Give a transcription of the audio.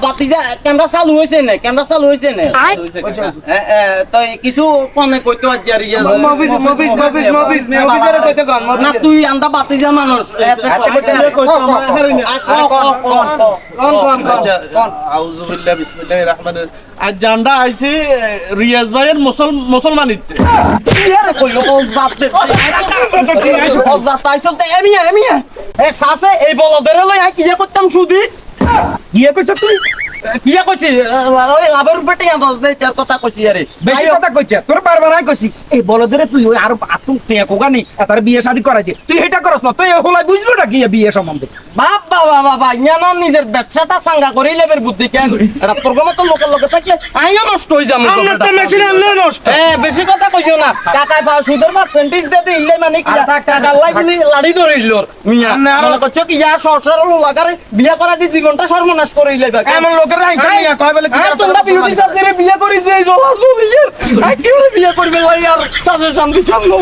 বাতিজা ক্যামেরা চালু হয়েছে না ক্যামেরা চালু হয়েছে না তো কিছু কমে পারছি আর ইয়ে। না তুই আন্দা মানুষ আচ্ছা জানডা আইছি রিয়াজ ভাইয়ের মুসলমানিতে এই বলদের লই আই কি করতাম সুদি গিয়ে কইছ তুই কিয়া কইছি ওই লাভের উপরে টিয়া দশ দে তার কথা কইছি আরে। বেশি কথা কইছে তোর বারবার আই কইছি এই বলদের তুই ওই আর আতুম টিয়া কোগা নেই তার বিয়ে শাদি করাই দে। তুই এটা করস না তুই হলাই বুঝব না কি বিয়ে সম্বন্ধে? বাপ বাবা বাবা ইয়ানো নিজের ব্যবসাটা সাঙ্গা করে লেবের বুদ্ধি কেন? এটা প্রোগ্রাম তো লোকের লোকে থাকলে আইও নষ্ট হয়ে যাবে আমরা তো মেশিন আনলে নষ্ট। এ বেশি কথা কইও না কাকায় পা সুদের পার্সেন্টেজ দে দিলে মানে কি টাকা লাই বলি লাড়ি ধরে মিয়া। মনে করছ কি যা সরসর লাগারে বিয়া করা দি জীবনটা সর্বনাশ করে ইলে এমন লোকের রাইন নিয়া কয় বলে কি হ্যাঁ তোমরা বিউটি সাজেরে বিয়া করি যে জলা জলিয়ে আই কি বিয়া করবে ভাই আর সাজেশন দিছাম না